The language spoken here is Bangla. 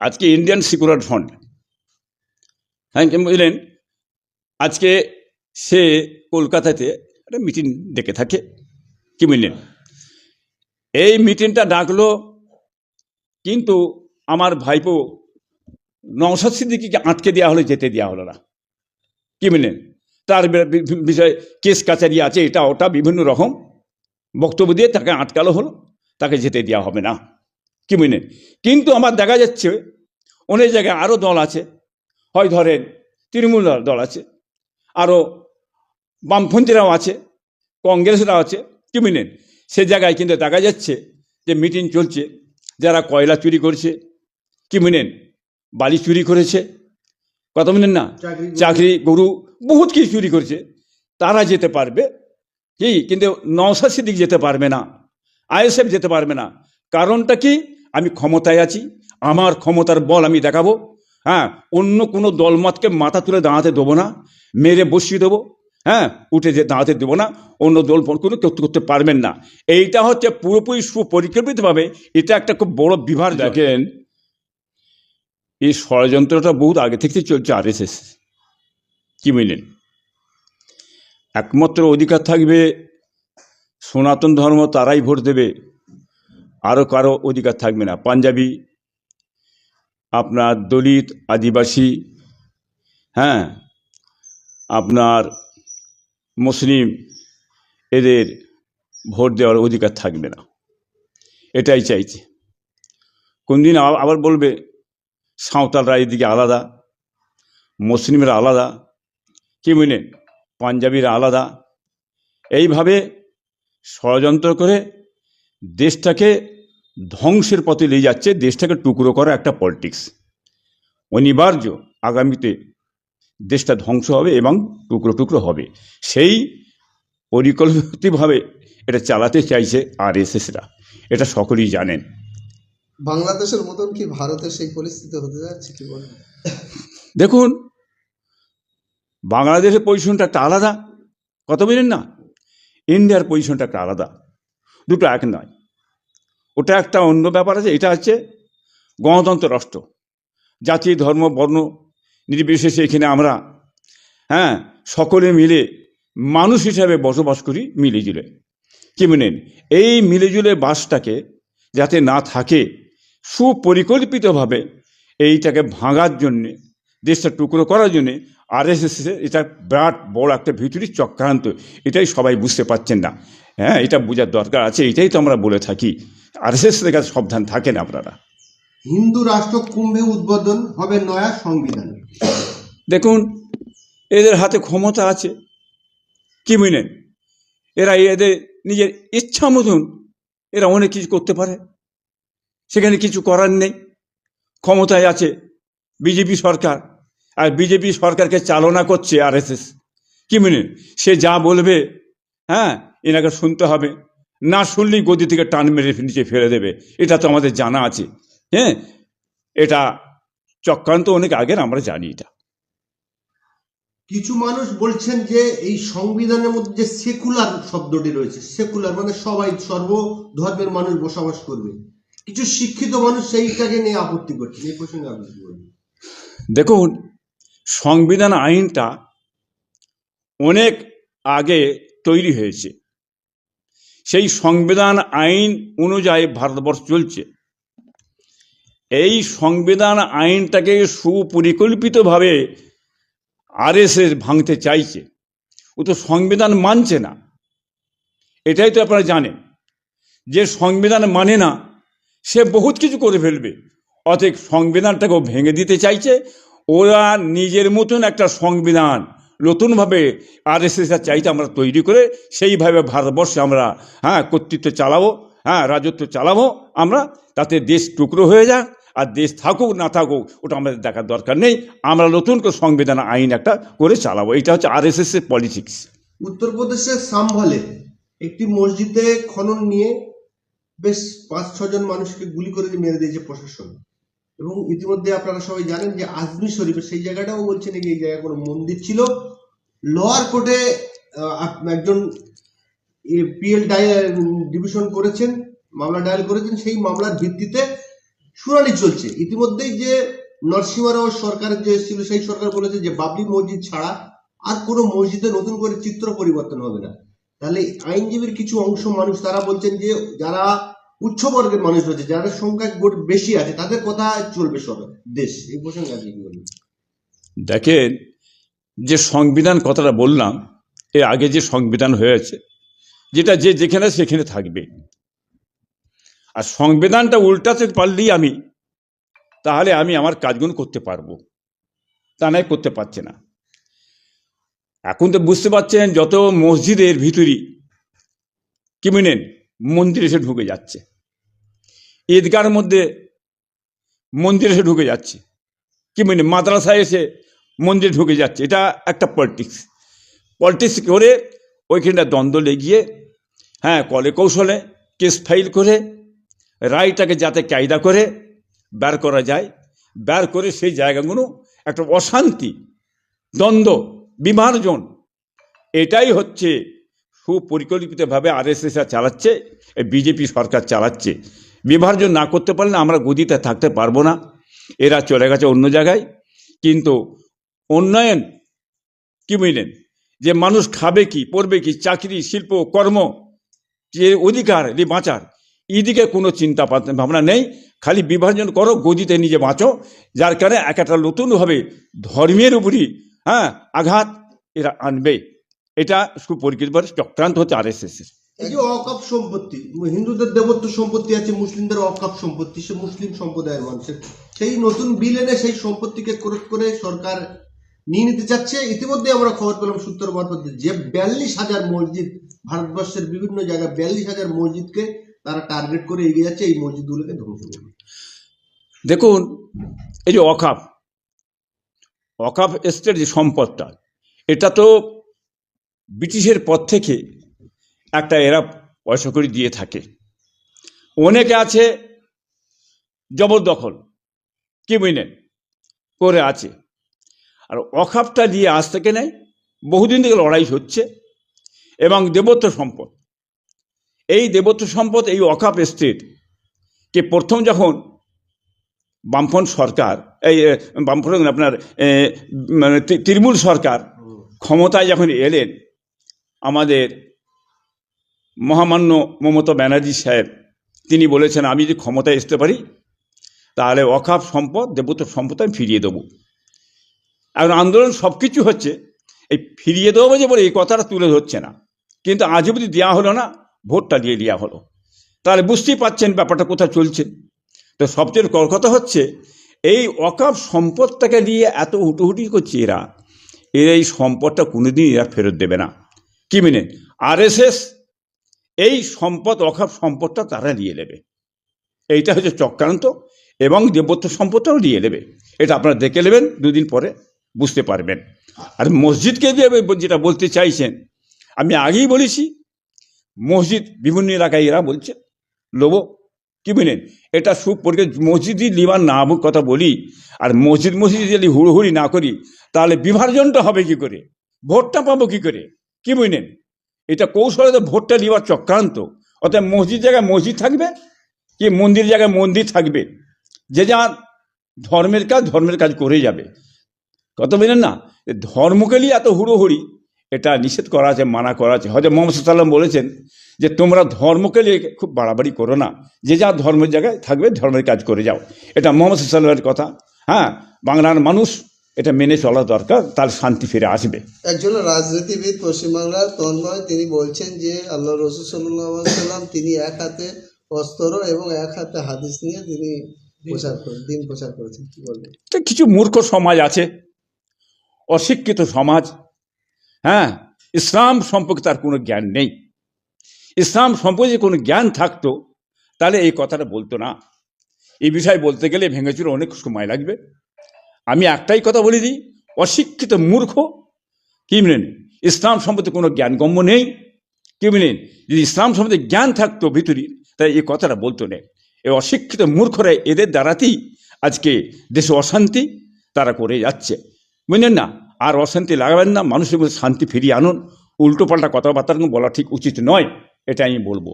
আজকে ইন্ডিয়ান সিকিউরিটি ফান্ড হ্যাঁ বুঝলেন? আজকে সে কলকাতাতে একটা মিটিং ডেকে থাকে। কি বুঝলেন? এই মিটিংটা ডাকলো, কিন্তু আমার ভাইপো নওশাদ সিদ্দিকিকে আটকে দেওয়া হলো, যেতে দেওয়া হলো না। কি বুঝলেন? তার বিষয়ে কেস কাচারি আছে, এটা ওটা বিভিন্ন রকম বক্তব্য দিয়ে তাকে আটকালো হলো, তাকে যেতে দেওয়া হবে না। কি বুঝলেন? কিন্তু আমার দেখা যাচ্ছে অনেক জায়গায় আরও দল আছে। হয় ধরেন তৃণমূল দল- আছে। আরও বামপন্থীরাও আছে কংগ্রেসরাও আছে। কি বুঝলেন? সে জায়গায় কিন্তু দেখা যাচ্ছে যে মিটিং চলছে যারা কয়লা চুরি করছে। কি বুঝলেন? বালি চুরি করেছে। কত বুঝলেন না? চাকরি গরু। বহুত কিছু চুরি করছে। তারা যেতে পারবে? কি? কিন্তু নওসা সিদ্দিক যেতে পারবে না আইএসএফ যেতে পারবে না। কারণটা কি? আমি ক্ষমতায় আছি, আমার ক্ষমতার বল আমি দেখাবো। হ্যাঁ অন্য কোনো দলমতকে মাথা তুলে দাঁড়াতে দেবো না, মেরে বসিয়ে দেবো হ্যাঁ উঠে যে দাঁড়াতে দেবো না, অন্য দল কোনো কেউ করতে পারবেন না। এইটা হচ্ছে পুরোপুরি সুপরিকল্পিতভাবে এটা একটা খুব বড় বিভাগ দেখেন, এই ষড়যন্ত্রটা বহুত আগে থেকে চলছে আর এস এস কি বুঝলেন একমাত্র অধিকার থাকবে সনাতন ধর্ম, তারাই ভোট দেবে। আরও কারও অধিকার থাকবে না। পাঞ্জাবি, আপনার দলিত আদিবাসী হ্যাঁ আপনার মুসলিম, এদের ভোট দেওয়ার অধিকার থাকবে না। এটাই চাইছে। কোনদিন আবার বলবে, সাঁওতালরা এদিকে আলাদা, মুসলিমরা আলাদা, কি বুঝলেন পাঞ্জাবিরা আলাদা। এইভাবে ষড়যন্ত্র করে দেশটাকে ধ্বংসের পথে নিয়ে যাচ্ছে দেশটাকে টুকরো করা একটা পলিটিক্স অনিবার্য আগামীতে দেশটা ধ্বংস হবে এবং টুকরো টুকরো হবে। সেই পরিকল্পিতভাবে এটা চালাতে চাইছে আর এসএসরা এটা সকলেই জানেন। বাংলাদেশের মতন কি ভারতের সেই পরিস্থিতি হতে যাচ্ছে কি বলেন? দেখুন বাংলাদেশের পজিশনটা একটা আলাদা। কত বলেন না? ইন্ডিয়ার পজিশনটা একটা আলাদা। দুটো এক নয়। ওটা একটা অন্য ব্যাপার আছে, এটা হচ্ছে গণতন্ত্র রাষ্ট্র। জাতি, ধর্ম, বর্ণ নির্বিশেষে এখানে আমরা হ্যাঁ সকলে মিলে মানুষ হিসাবে বসবাস করি মিলেজুলে। কি বলেন? এই মিলেজুলে বাসটাকে যাতে না থাকে, সুপরিকল্পিতভাবে এইটাকে ভাঙার জন্যে, দেশটা টুকরো করার জন্যে আরএসএস এটা বিরাট বড় একটা ভিতরি চক্রান্ত। এটাই সবাই বুঝতে পারছেন না। হ্যাঁ এটা বোঝার দরকার আছে এটাই তো আমরা বলে থাকি। আর এস আরএসএস থেকে সাবধান থাকেন আপনারা। হিন্দু রাষ্ট্র কুম্ভে উদ্বোধন হবে নয়া সংবিধান। দেখুন এদের হাতে ক্ষমতা আছে। কি বুঝলেন এরা এদের নিজের ইচ্ছা মতন এরা অনেক কিছু করতে পারে। সেখানে কিছু করার নেই। ক্ষমতায় আছে বিজেপি সরকার আর বিজেপি সরকারকে চালনা করছে আরএসএস কি বুঝলেন সে যা বলবে হ্যাঁ এনাকে শুনতে হবে। না শুনলেই গদি থেকে টান মেরে নিচে ফেলে দেবে। এটা তো আমাদের জানা আছে। হ্যাঁ? এটা চক্রান্ত অনেক আগের আমরা জানি এটা। কিছু মানুষ বলছেন যে এই সংবিধানের মধ্যে যে সেকুলার শব্দটি রয়েছে সেকুলার মানে সবাই সর্ব ধর্মের মানুষ বসবাস করবে। কিছু শিক্ষিত মানুষ সেইটাকে নিয়ে আপত্তি করছে এই প্রসঙ্গে আপনি দেখুন সংবিধান আইনটা অনেক আগে তৈরি হয়েছে। সেই সংবিধান আইন অনুযায়ী ভারতবর্ষ চলছে। এই সংবিধান আইনটাকে সুপরিকল্পিতভাবে আরএসএস ভাঙতে চাইছে। ও তো সংবিধান মানছে না। এটাই তো আপনারা জানেন। যে সংবিধান মানে না, সে বহুত কিছু করে ফেলবে। অতএব সংবিধানটাকেও ভেঙে দিতে চাইছে। ওরা নিজের মতন একটা সংবিধান নতুনভাবে আর এস এস চাইতে আমরা তৈরি করে সেইভাবে ভারতবর্ষে আমরা হ্যাঁ কর্তৃত্ব চালাবো হ্যাঁ রাজত্ব চালাবো, আমরা তাতে দেশ টুকরো হয়ে যাক, আর দেশ থাকুক, না থাকুক, ওটা আমাদের দেখার দরকার নেই। আমরা নতুন করে সংবিধান, আইন একটা করে চালাবো। এটা হচ্ছে আর এস এর পলিটিক্স উত্তরপ্রদেশের সাম্ভালে একটি মসজিদে খনন নিয়ে বেশ পাঁচ ছজন মানুষকে গুলি করে মেরে দিয়েছে প্রশাসন। এবং ইতিমধ্যে আপনারা সবাই জানেন যে আজমি শরীফে সেই জায়গাটাও বলছে নাকি এই জায়গায় কোনো মন্দির ছিল। লোয়ার কোর্টে একজন পিএল ডিভিশন করেছেন, মামলা ডায়াল করেছেন, সেই মামলার ভিত্তিতে শুনানি চলছে। ইতিমধ্যেই যে নরসিংহ সরকার যে ছিল সেই সরকার বলেছে যে বাবরি মসজিদ ছাড়া আর কোনো মসজিদে নতুন করে চিত্র পরিবর্তন হবে না। তাহলে আইনজীবীর কিছু অংশ মানুষ তারা বলছেন যে যারা উচ্চ বর্গের মানুষ রয়েছে, যাদের সংখ্যা গোট- বেশি আছে, তাদের কথা চলবে সব দেশ। এই প্রসঙ্গে আপনি কি বলবেন দেখেন, যে সংবিধান কথাটা বললাম, এর আগে যে সংবিধান হয়েছে, যেটা যে যেখানে সেখানে থাকবে। আর সংবিধানটা উল্টাতে পারলেই আমি, তাহলে আমি আমার কাজগুলো করতে পারব। তা নাই, করতে পারছে না। এখন তো বুঝতে পারছেন, যত মসজিদের ভিতরই, কি বুঝলেন মন্দির এসে ঢুকে যাচ্ছে। ঈদগার মধ্যে মন্দির এসে ঢুকে যাচ্ছে। কি মানে মাদ্রাসায় এসে মন্দিরে ঢুকে যাচ্ছে। এটা একটা পলিটিক্স পলিটিক্স করে? ওইখানটা দ্বন্দ্ব লেগিয়ে হ্যাঁ কলে কৌশলে কেস ফাইল করে, রায়টাকে যাতে কায়দা করে বের করা যায়, বের করে সেই জায়গাগুলো একটা অশান্তি, দ্বন্দ্ব বিমার্জন এটাই হচ্ছে সুপরিকল্পিতভাবে আর এস আরএসএস চালাচ্ছে বিজেপি সরকার চালাচ্ছে। বিভাজন না করতে পারলে আমরা গদিতে থাকতে পারব না। এরা চলে গেছে অন্য জায়গায়। কিন্তু উন্নয়ন কি বুঝলেন যে মানুষ খাবে কি, পড়বে কি, চাকরি, শিল্প, কর্ম, যে অধিকার যে বাঁচার, এদিকে কোনো চিন্তা ভাবনা নেই। খালি বিভাজন করো, গদিতে নিজে বাঁচো, যার কারণে এক একটা নতুনভাবে ধর্মের উপরই হ্যাঁ আঘাত এরা আনবে। এটা সুপরিকল্পিত চক্রান্ত হচ্ছে আর এস এর। এই যে অকাপ সম্পত্তি, হিন্দুদের দেবত্ব সম্পত্তি আছে, মুসলিমদের অকাপ সম্পত্তি, সে মুসলিম সম্প্রদায়ের মানুষের। সেই নতুন বিল এনে সেই সম্পত্তিকে ক্রোধ করে সরকার নিয়ে নিতে চাচ্ছে। ইতিমধ্যে আমরা খবর পেলাম সূত্র মারফত যে বিয়াল্লিশ হাজার মসজিদ ভারতবর্ষের বিভিন্ন জায়গায় বিয়াল্লিশ হাজার মসজিদকে তারা টার্গেট করে এগিয়ে যাচ্ছে, এই মসজিদগুলোকে ধ্বংস করবে দেখুন, এই যে অকাপ অকাপ এস্টের যে সম্পদটা, এটা তো ব্রিটিশের পর থেকে একটা এরা পয়সা করে দিয়ে থাকে। অনেকে আছে জবরদখল কি বুঝলেন করে আছে। আর অকাপটা দিয়ে আজ থেকে নেয় বহুদিন থেকে লড়াই হচ্ছে এবং দেবত্ব সম্পদ। এই দেবত্ব সম্পদ, এই অকাপ এস্টেট কে প্রথম যখন বামফ্রন্ট সরকার, এই বামফ্রন্ট আপনার মানে তৃণমূল সরকার ক্ষমতায় যখন এলেন, আমাদের মহামান্য মমতা ব্যানার্জি সাহেব, তিনি বলেছেন, আমি যদি ক্ষমতায় আসতে পারি, তাহলে অখাপ সম্পদ দেবত্ব সম্পদ আমি ফিরিয়ে দেবো। এখন আন্দোলন সব কিছু হচ্ছে, এই ফিরিয়ে দেবো যে বলে এই কথাটা তুলে ধরছে না। কিন্তু আজ অবধি দেওয়া হলো না, ভোটটা দিয়ে দেওয়া হলো। তাহলে বুঝতেই পাচ্ছেন ব্যাপারটা কোথায় চলছে। তো সবচেয়ে কথা হচ্ছে, এই অকাপ সম্পদটাকে নিয়ে এত হুটোহুটি করছে এরা এরা এই সম্পদটা কোনোদিন এরা ফেরত দেবে না। কি মেনে? আরএসএস এই সম্পদ অকাপ সম্পদটা তারা নিয়ে নেবে। এইটা হচ্ছে চক্রান্ত এবং দেবত্ব সম্পদটাও নিয়ে নেবে। এটা আপনারা দেখে নেবেন, দুদিন পরে বুঝতে পারবেন। আর মসজিদকে দিয়ে যেটা বলতে চাইছেন, আমি আগেই বলেছি, মসজিদ বিভিন্ন এলাকায় এরা বলছে, লোবো, কি বুঝলেন এটা সুপরিকে মসজিদই লিবার না কথা বলি, আর মসজিদ মসজিদ যদি হুড়োহুড়ি না করি, তাহলে বিভাজনটা হবে কি করে? ভোটটা পাবো কি করে? কি বুঝলেন এটা কৌশলে তো ভোটটা লিবার চক্রান্ত। অর্থাৎ মসজিদ জায়গায় মসজিদ থাকবে কি মন্দির জায়গায় মন্দির থাকবে? যে যা ধর্মের কাজ ধর্মের কাজ করে যাবে। কত বুঝলেন না? ধর্মকে নিয়ে এত হুড়োহুড়ি, এটা নিষেধ করা আছে, মানা করা আছে। হয়তো মোহাম্মদ সাল্লাম বলেছেন যে, তোমরা ধর্মকে নিয়ে খুব বাড়াবাড়ি করো না। যে যা ধর্মের জায়গায় থাকবে, ধর্মের কাজ করে যাও। এটা মোহাম্মদ সাল্লামের কথা। হ্যাঁ বাংলার মানুষ এটা মেনে চলা দরকার তার শান্তি ফিরে আসবে। একজন রাজনীতিবিদ পশ্চিমবাংলার তন্ময় তিনি বলছেন যে আল্লাহ রসুল সাল্লাম তিনি এক হাতে অস্ত্র এবং এক হাতে হাদিস নিয়ে তিনি প্রচার করেন দিন প্রচার করেছেন। কি বলবেন? কিছু মূর্খ সমাজ আছে অশিক্ষিত সমাজ হ্যাঁ? ইসলাম সম্পর্কে তার কোনো জ্ঞান নেই। ইসলাম সম্পর্কে কোনো জ্ঞান থাকতো তাহলে এই কথাটা বলতো না। এই বিষয়ে বলতে গেলে ভেঙেচুরে অনেক সময় লাগবে। আমি একটাই কথা বলে দিই, অশিক্ষিত মূর্খ, কি বলেন? ইসলাম সম্পর্কে কোনো জ্ঞানগম্য নেই, কি বলেন? যদি ইসলাম সম্বন্ধে জ্ঞান থাকতো ভিতরি তাই এই কথাটা বলতো না। এই অশিক্ষিত মূর্খরা এদের দ্বারাতেই আজকে দেশে অশান্তি তারা করে যাচ্ছে। বুঝলেন না? আর অশান্তি লাগাবেন না, মানুষের মধ্যে শান্তি ফিরিয়ে আনুন। উল্টো পাল্টা কথাবার্তা বলা ঠিক উচিত নয় এটা আমি বলব।